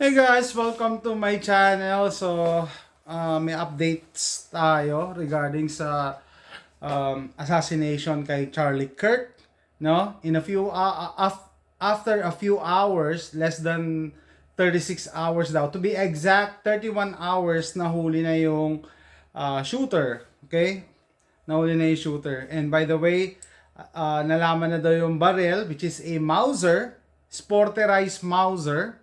Hey guys, welcome to my channel. So, uh, may updates tayo regarding sa um, assassination kay Charlie Kirk, no? In a few uh, af- after a few hours, less than 36 hours daw. To be exact, 31 hours nahuli na yung uh, shooter, okay? Nahuli na yung shooter. And by the way, uh, nalaman na daw yung barrel which is a Mauser, sporterized Mauser.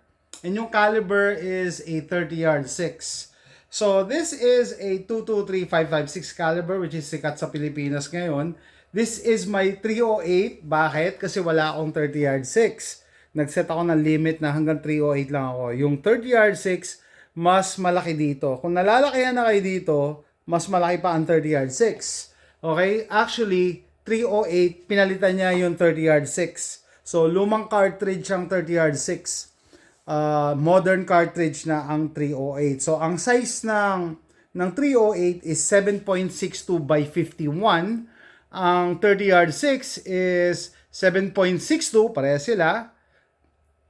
And yung caliber is a 30 yard 6. So this is a 223556 caliber which is sikat sa Pilipinas ngayon. This is my 308. Bakit? Kasi wala akong 30 yard 6. Nag-set ako ng limit na hanggang 308 lang ako. Yung 30 yard 6, mas malaki dito. Kung nalalakihan na kayo dito, mas malaki pa ang 30 yard 6. Okay? Actually, 308, pinalitan niya yung 30 yard 6. So, lumang cartridge ang 30 yard 6 uh, modern cartridge na ang 308. So, ang size ng, ng 308 is 7.62 by 51. Ang 30 yard 6 is 7.62, pareha sila,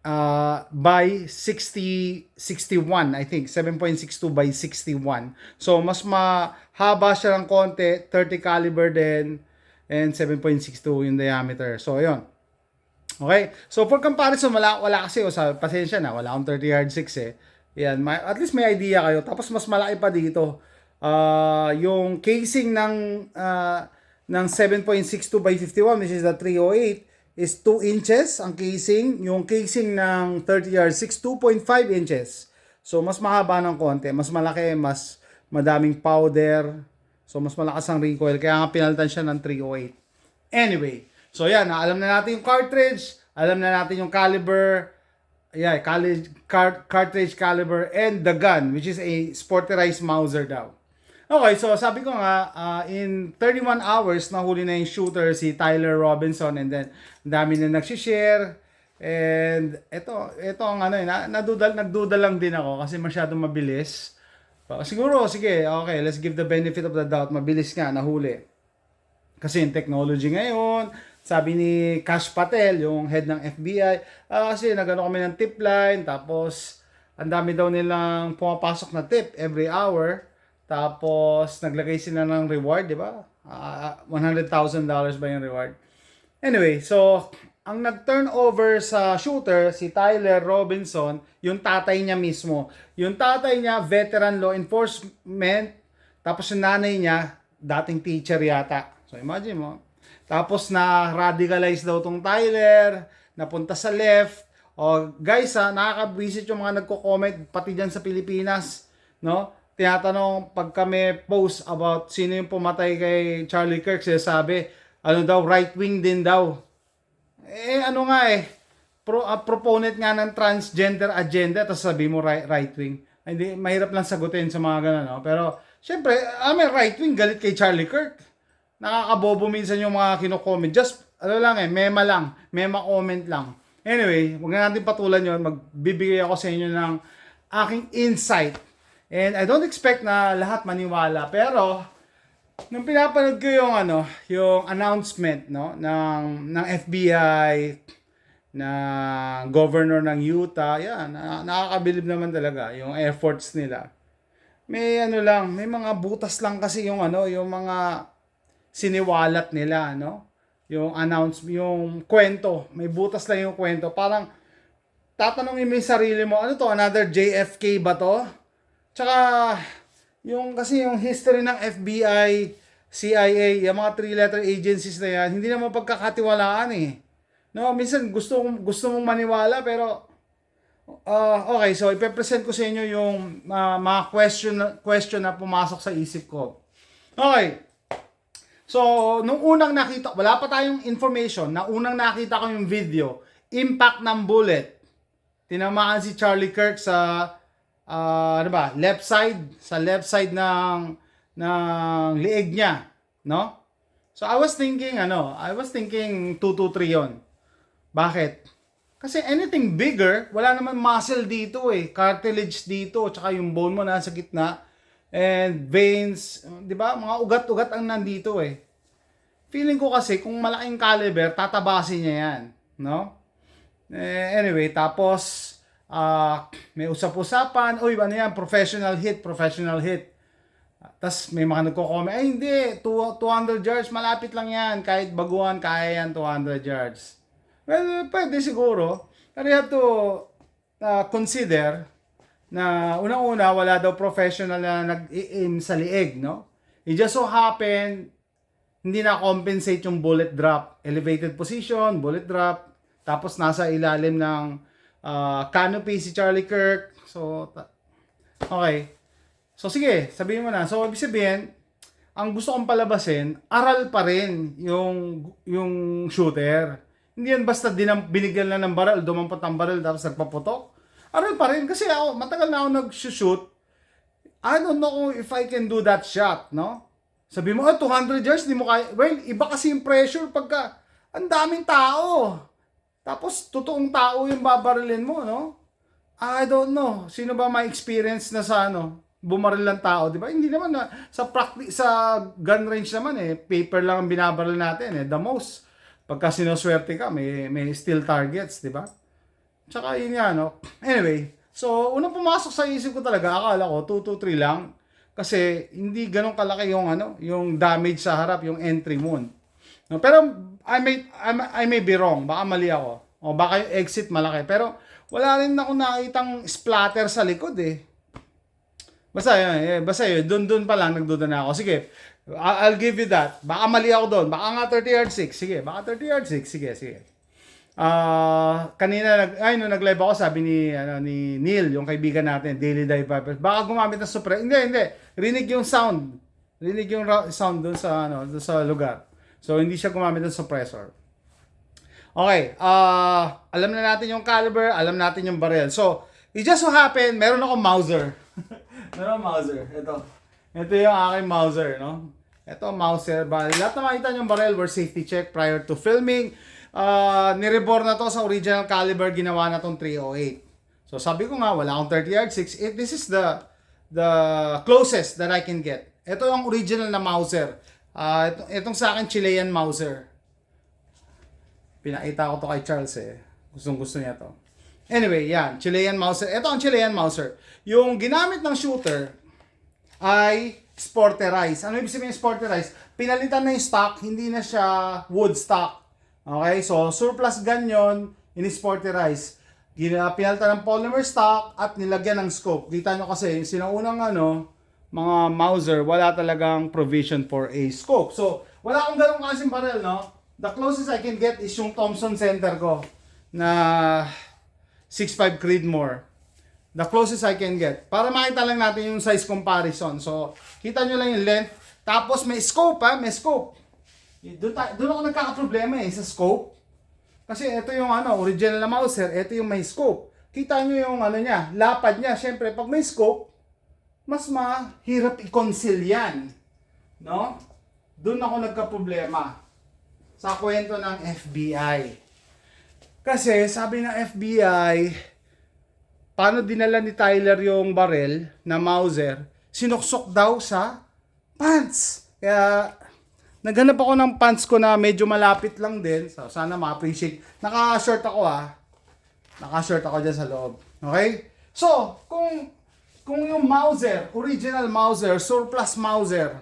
uh, by 60, 61, I think. 7.62 by 61. So, mas mahaba siya ng konti, 30 caliber din, and 7.62 yung diameter. So, yun. Okay? So, for comparison, wala, wala kasi, o sa pasensya na, wala akong 30 yard 6 eh. Yan, may, at least may idea kayo. Tapos, mas malaki pa dito. Uh, yung casing ng, uh, ng 7.62 by 51, which is the 308, is 2 inches ang casing. Yung casing ng 30 yard 6, 2.5 inches. So, mas mahaba ng konti. Mas malaki, mas madaming powder. So, mas malakas ang recoil. Kaya nga pinalitan siya ng 308. Anyway, so yan, alam na natin yung cartridge, alam na natin yung caliber, yeah, college, car, cartridge caliber, and the gun, which is a sporterized Mauser daw. Okay, so sabi ko nga, uh, in 31 hours, nahuli na yung shooter si Tyler Robinson and then dami na nagsishare. And ito, ito ang ano, eh, na, nadudal, nagdudal lang din ako kasi masyadong mabilis. Siguro, sige, okay, let's give the benefit of the doubt. Mabilis nga, nahuli. Kasi yung technology ngayon, sabi ni Cash Patel, yung head ng FBI, ah, kasi nagano kami ng tip line, tapos ang dami daw nilang pumapasok na tip every hour. Tapos, naglagay sila ng reward, di ba? Uh, $100,000 ba yung reward? Anyway, so, ang nag-turnover sa shooter, si Tyler Robinson, yung tatay niya mismo. Yung tatay niya, veteran law enforcement, tapos yung nanay niya, dating teacher yata. So, imagine mo. Tapos, na-radicalize daw tong Tyler, napunta sa left. O, guys, ha, nakaka-visit yung mga nagko-comment, pati dyan sa Pilipinas, no? tinatanong pag kami post about sino yung pumatay kay Charlie Kirk, sabi, ano daw, right wing din daw. Eh, ano nga eh, pro, uh, proponent nga ng transgender agenda, tapos sabi mo right, right wing. Hindi, mahirap lang sagutin sa mga ganun, no? Pero, syempre, I mean, right wing, galit kay Charlie Kirk. Nakakabobo minsan yung mga kino-comment. Just, ano lang eh, mema lang. Mema comment lang. Anyway, huwag na natin patulan yon Magbibigay ako sa inyo ng aking insight And I don't expect na lahat maniwala, pero nung pinapanood ko yung ano, yung announcement no ng ng FBI na governor ng Utah, yan, na, nakakabilib naman talaga yung efforts nila. May ano lang, may mga butas lang kasi yung ano, yung mga siniwalat nila, no? Yung announce, yung kwento, may butas lang yung kwento. Parang tatanungin mo yung sarili mo, ano to, another JFK ba to? Tsaka, yung kasi yung history ng FBI, CIA, yung mga three-letter agencies na yan, hindi naman pagkakatiwalaan eh. No, minsan gusto gusto mong maniwala pero uh, okay, so ipe-present ko sa inyo yung uh, mga question question na pumasok sa isip ko. Okay. So, nung unang nakita, wala pa tayong information, na unang nakita ko yung video, impact ng bullet. Tinamaan si Charlie Kirk sa uh, ano ba, left side, sa left side ng ng liig niya, no? So I was thinking ano, I was thinking 223 'yon. Bakit? Kasi anything bigger, wala naman muscle dito eh, cartilage dito, tsaka yung bone mo nasa gitna and veins, 'di ba? Mga ugat-ugat ang nandito eh. Feeling ko kasi kung malaking caliber, tatabasin niya 'yan, no? Eh, anyway, tapos ah, may usap-usapan, uy, ano yan, professional hit, professional hit. Tapos may mga nagko-comment, ay hindi, two- 200 yards, malapit lang yan. Kahit baguhan, kaya yan 200 yards. Well, pwede siguro. Pero you have to uh, consider na unang-una, wala daw professional na nag-aim sa liig, no? It just so happen, hindi na compensate yung bullet drop. Elevated position, bullet drop, tapos nasa ilalim ng ah, canopy si Charlie Kirk. So, okay. So, sige, sabihin mo na. So, ibig sabihin, ang gusto kong palabasin, aral pa rin yung, yung shooter. Hindi yan basta dinam, binigyan lang ng baril, dumampot ang baril tapos nagpaputok. Aral pa rin. Kasi ako, matagal na ako nag-shoot. I don't know if I can do that shot, no? Sabi mo, oh, 200 yards, di mo kaya. Well, iba kasi yung pressure pagka ang daming tao. Tapos, totoong tao yung babarilin mo, no? I don't know. Sino ba may experience na sa ano, bumaril ng tao, di ba? Hindi naman na, sa practice, sa gun range naman eh, paper lang ang binabaril natin eh. The most, pagka sinuswerte ka, may, may steel targets, di ba? Tsaka yun nga, no? Anyway, so, unang pumasok sa isip ko talaga, akala ko, 2 3 lang. Kasi, hindi ganun kalaki yung, ano, yung damage sa harap, yung entry wound. No, pero, I may, I may, be wrong. Baka mali ako. O baka yung exit malaki. Pero, wala rin ako nakitang splatter sa likod eh. Basta yun, eh, basta yun, dun dun pa lang nagduda na ako. Sige, I'll give you that. Baka mali ako doon. Baka nga 30 yard 6. Sige, baka 30 yard 6. Sige, sige. Ah, kanina nag ay no nag-live ako sabi ni ano ni Neil, yung kaibigan natin, Daily Dive Vipers. Baka gumamit ng suppress. Hindi, hindi. Rinig yung sound. Rinig yung sound doon sa ano, doon sa lugar. So hindi siya gumamit ng suppressor. Okay, ah alam na natin yung caliber, alam natin yung barrel. So, it just so happen, meron akong Mauser. meron Mauser. Ito. Ito yung aking Mauser, no? Ito, Mauser. Ba, lahat na makita yung barrel were safety check prior to filming. Uh, nirebor na to sa original caliber, ginawa na tong 308. So, sabi ko nga, wala akong 30 yard 6. It, this is the the closest that I can get. Ito yung original na Mauser. Ah, ito, itong sa akin, Chilean Mauser. Pinakita ko to kay Charles eh. Gustong gusto niya to. Anyway, yan. Chilean Mauser. Ito ang Chilean Mauser. Yung ginamit ng shooter ay sporterize. Ano ibig sabihin sporterize? Pinalitan na yung stock, hindi na siya wood stock. Okay? So, surplus gun yun, in-sporterize. Gina, pinalitan ng polymer stock at nilagyan ng scope. Kita nyo kasi, sinaunang ano, mga Mauser, wala talagang provision for a scope. So, wala akong ganong kasing barrel, no? The closest I can get is yung Thompson Center ko na 6.5 Creedmoor. The closest I can get. Para makita lang natin yung size comparison. So, kita nyo lang yung length. Tapos may scope ha, may scope. Doon, ta- doon ako nagkakaproblema eh, sa scope. Kasi ito yung ano, original na Mauser, ito yung may scope. Kita nyo yung ano niya, lapad niya. Siyempre, pag may scope, mas mahirap i-conceal yan. No? Doon ako nagka-problema. Sa kwento ng FBI. Kasi sabi ng FBI, paano dinala ni Tyler yung barrel na Mauser, sinuksok daw sa pants. Kaya naghanap ako ng pants ko na medyo malapit lang din. So, sana ma-appreciate. Naka-short ako ah. Naka-short ako dyan sa loob. Okay? So, kung kung yung Mauser, original Mauser, surplus Mauser,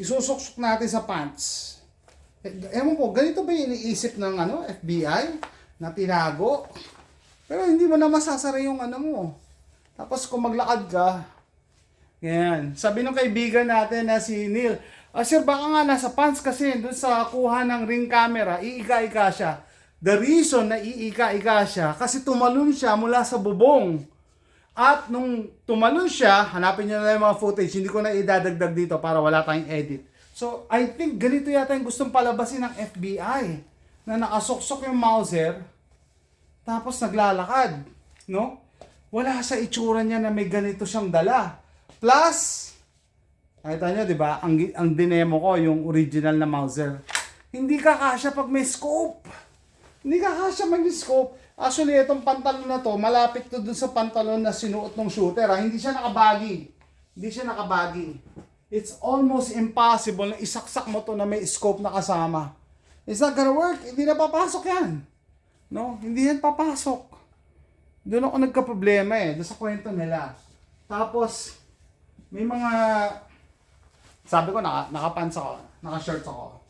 isusuksok natin sa pants. Eh, ewan ko, ganito ba yung iniisip ng ano, FBI na tinago? Pero hindi mo na masasara yung ano mo. Tapos kung maglakad ka, yan. Sabi ng kaibigan natin na si Neil, ah, sir, baka nga nasa pants kasi doon sa kuha ng ring camera, iika-ika siya. The reason na iika-ika siya, kasi tumalon siya mula sa bubong. At nung tumalon siya, hanapin niyo na yung mga footage, hindi ko na idadagdag dito para wala tayong edit. So, I think ganito yata yung gustong palabasin ng FBI. Na nakasuksok yung Mauser, tapos naglalakad. No? Wala sa itsura niya na may ganito siyang dala. Plus, nakita nyo, di ba? Ang, ang dinemo ko, yung original na Mauser. Hindi ka kasya pag may scope. Hindi ka kasya mag scope. Actually, itong pantalon na to, malapit to dun sa pantalon na sinuot ng shooter. Ha? Hindi siya nakabagi. Hindi siya nakabagi. It's almost impossible na isaksak mo to na may scope na kasama. It's not gonna work. Hindi na papasok yan. No? Hindi yan papasok. Doon ako nagka-problema eh, doon sa kwento nila. Tapos, may mga, sabi ko, naka, nakapants ako, naka-shorts ako.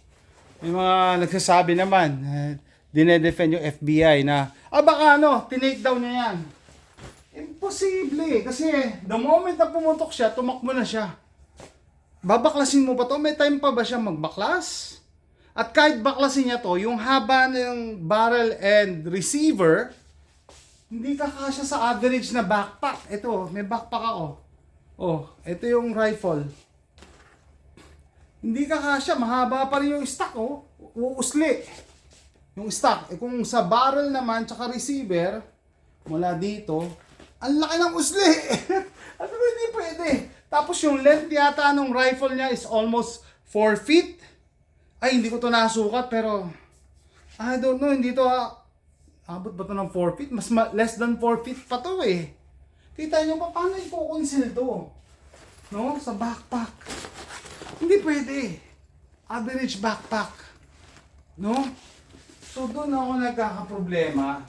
May mga nagsasabi naman, eh, dinedefend yung FBI na, ah baka ano, tinake down niya yan. Imposible kasi the moment na pumutok siya, tumakbo na siya. Babaklasin mo ba to? May time pa ba siya magbaklas? At kahit baklasin niya to, yung haba ng barrel and receiver, hindi kakasya sa average na backpack. Ito, may backpack ako. Oh, ito yung rifle. Hindi kakasya, mahaba pa rin yung stock, oh. Uusli. Yung stock. Eh kung sa barrel naman, tsaka receiver, mula dito, ang laki ng usli. ano ba hindi pwede? Tapos yung length yata ng rifle niya is almost 4 feet. Ay, hindi ko to nasukat pero I don't know, hindi to ah, abot ba to ng 4 feet? Mas ma- less than 4 feet pa to eh. Kita nyo pa, paano i-conceal to? No? Sa backpack. Hindi pwede. Average backpack. No? So doon ako nagkakaproblema.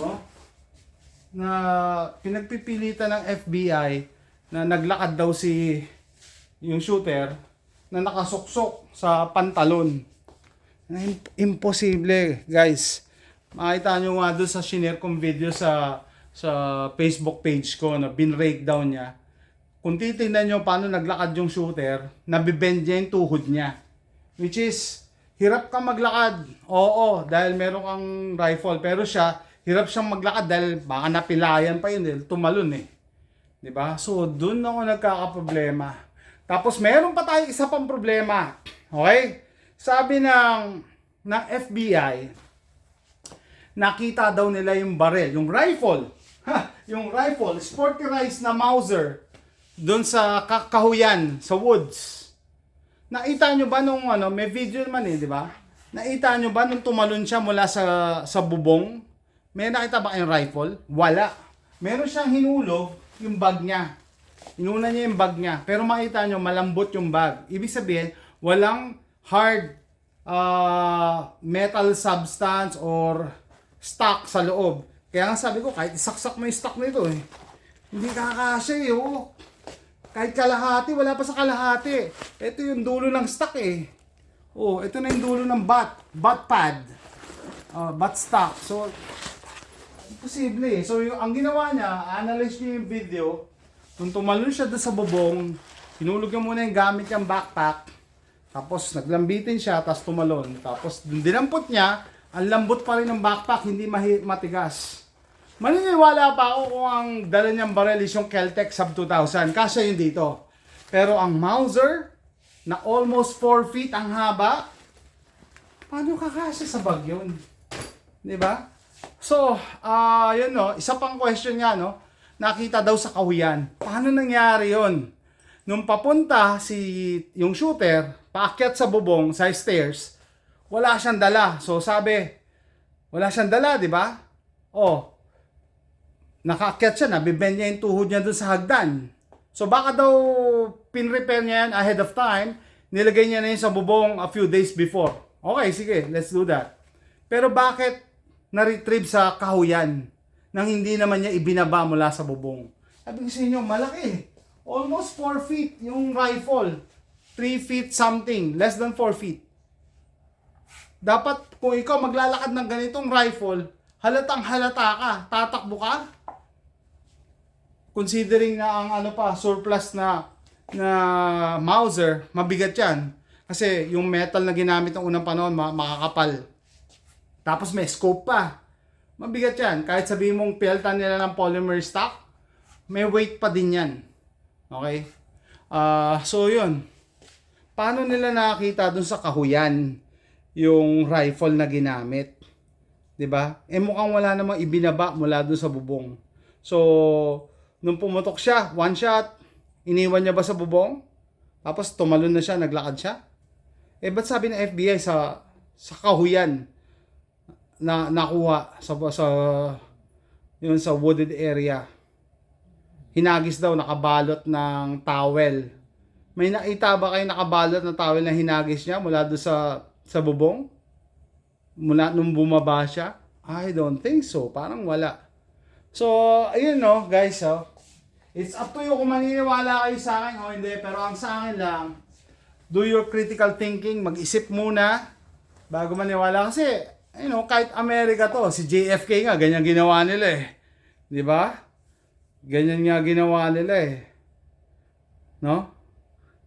No? Na pinagpipilitan ng FBI na naglakad daw si yung shooter na nakasuksok sa pantalon. Imposible, guys. Makita nyo nga doon sa shinare kong video sa sa Facebook page ko na bin-break down niya. Kung titingnan nyo paano naglakad yung shooter, nabibend niya yung tuhod niya. Which is, hirap kang maglakad. Oo, dahil meron kang rifle. Pero siya, hirap siyang maglakad dahil baka napilayan pa yun dahil tumalon eh. ba? So, doon ako nagkakaproblema. Tapos meron pa tayo isa pang problema. Okay? Sabi ng ng FBI, nakita daw nila yung barrel, yung rifle. Ha, yung rifle, sporterized na Mauser doon sa ka- kahuyan, sa woods. Nakita nyo ba nung ano, may video naman eh, di ba? Nakita nyo ba nung tumalon siya mula sa sa bubong? May nakita ba kayong rifle? Wala. Meron siyang hinulog yung bag niya. Inuna niya yung bag niya. Pero makita nyo, malambot yung bag. Ibig sabihin, walang hard uh, metal substance or stock sa loob. Kaya nga sabi ko, kahit isaksak mo yung stock nito eh. Hindi kakasya eh, oh. Kahit kalahati, wala pa sa kalahati. Ito yung dulo ng stock eh. Oh, ito na yung dulo ng bat. Bat pad. Uh, bat stock. So, imposible eh. So, yung, ang ginawa niya, analyze niya yung video. Nung tumalon siya doon sa bubong, hinulog niya muna yung gamit niyang backpack. Tapos, naglambitin siya, tapos tumalon. Tapos, dinampot niya, ang lambot pa rin ng backpack, hindi matigas. Maniniwala pa ako kung ang dala niyang barel is yung Keltec Sub 2000. Kasya yun dito. Pero ang Mauser, na almost 4 feet ang haba, paano kakasya sa bag yun? Di ba? So, ah yun no, isa pang question nga no, nakita daw sa kahuyan. Paano nangyari yun? Nung papunta si yung shooter, paakyat sa bubong, sa stairs, wala siyang dala. So sabi, wala siyang dala, di ba? Oh, nakaakyat siya, nabibend niya yung tuhod niya dun sa hagdan. So baka daw pin-repair niya yan ahead of time, nilagay niya na yun sa bubong a few days before. Okay, sige, let's do that. Pero bakit na-retrieve sa kahuyan nang hindi naman niya ibinaba mula sa bubong? Sabi ko sa inyo, malaki. Almost 4 feet yung rifle. 3 feet something, less than 4 feet. Dapat kung ikaw maglalakad ng ganitong rifle, halatang halata ka, tatakbo ka, considering na ang ano pa surplus na na Mauser, mabigat 'yan. Kasi yung metal na ginamit ng unang panahon ma- makakapal. Tapos may scope pa. Mabigat 'yan. Kahit sabihin mong peltan nila ng polymer stock, may weight pa din 'yan. Okay? Ah, so 'yun. Paano nila nakakita dun sa kahuyan yung rifle na ginamit? 'Di ba? Eh mukhang wala namang ibinaba mula dun sa bubong. So, nung pumutok siya, one shot, iniwan niya ba sa bubong? Tapos tumalon na siya, naglakad siya? Eh, ba't sabi ng FBI sa sa kahuyan na nakuha sa sa yun sa wooded area? Hinagis daw nakabalot ng towel. May nakita ba kayo nakabalot ng towel na hinagis niya mula doon sa sa bubong? Mula nung bumaba siya? I don't think so. Parang wala. So, ayun no, guys, oh. It's up to you kung maniniwala kayo sa akin o hindi. Pero ang sa akin lang, do your critical thinking, mag-isip muna bago maniwala. Kasi, you know, kahit Amerika to, si JFK nga, ganyan ginawa nila eh. Di ba? Ganyan nga ginawa nila eh. No?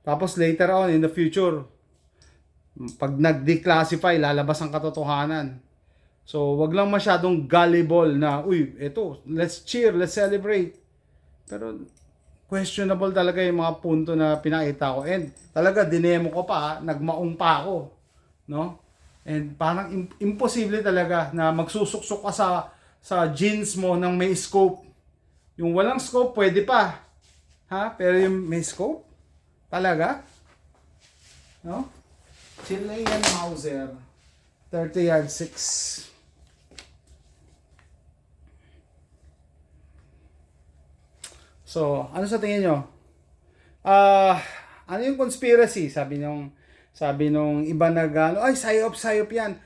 Tapos later on, in the future, pag nag-declassify, lalabas ang katotohanan. So, wag lang masyadong gullible na, uy, eto, let's cheer, let's celebrate. Pero, questionable talaga yung mga punto na pinakita ko. And, talaga, dinemo ko pa, nagmaong pa ako. No? And, parang im- imposible talaga na magsusuksok ka sa, sa jeans mo ng may scope. Yung walang scope, pwede pa. Ha? Pero yung may scope? Talaga? No? Chilean Mauser. 30 yard 6. So, ano sa tingin nyo? Ah, ano yung conspiracy? Sabi nung sabi nung iba na gano, ay psyop psyop 'yan.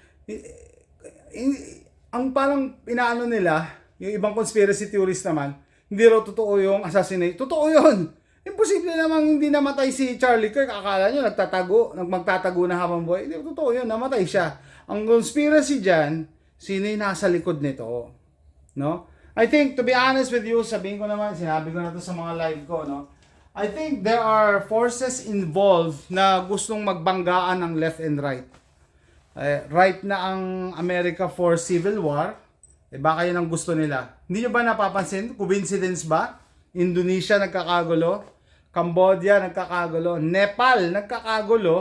Ang parang inaano nila, yung ibang conspiracy theorists naman, hindi raw totoo yung assassinate. Totoo 'yun. Imposible namang hindi namatay si Charlie Kirk. Akala nyo nagtatago, nagmagtatago na habang buhay. Hindi, totoo yun. Namatay siya. Ang conspiracy dyan, sino yung nasa likod nito? No? I think, to be honest with you, sabihin ko naman, sinabi ko na to sa mga live ko, no? I think there are forces involved na gustong magbanggaan ng left and right. Eh, right na ang America for civil war, eh baka yun ang gusto nila. Hindi nyo ba napapansin? Coincidence ba? Indonesia nagkakagulo, Cambodia nagkakagulo, Nepal nagkakagulo,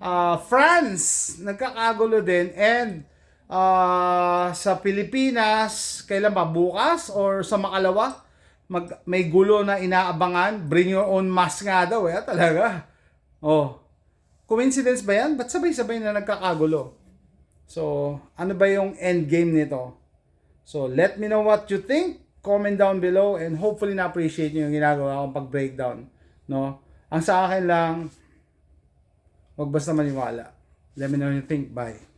ah, France nagkakagulo din, and ah, sa Pilipinas, kailan ba? Bukas or sa makalawa? Mag, may gulo na inaabangan, bring your own mask nga daw, eh, talaga. Oh, coincidence ba yan? Ba't sabay-sabay na nagkakagulo? So, ano ba yung end game nito? So, let me know what you think. Comment down below and hopefully na-appreciate nyo yung ginagawa kong pag-breakdown. No? Ang sa akin lang, wag basta maniwala. Let me know what you think. Bye.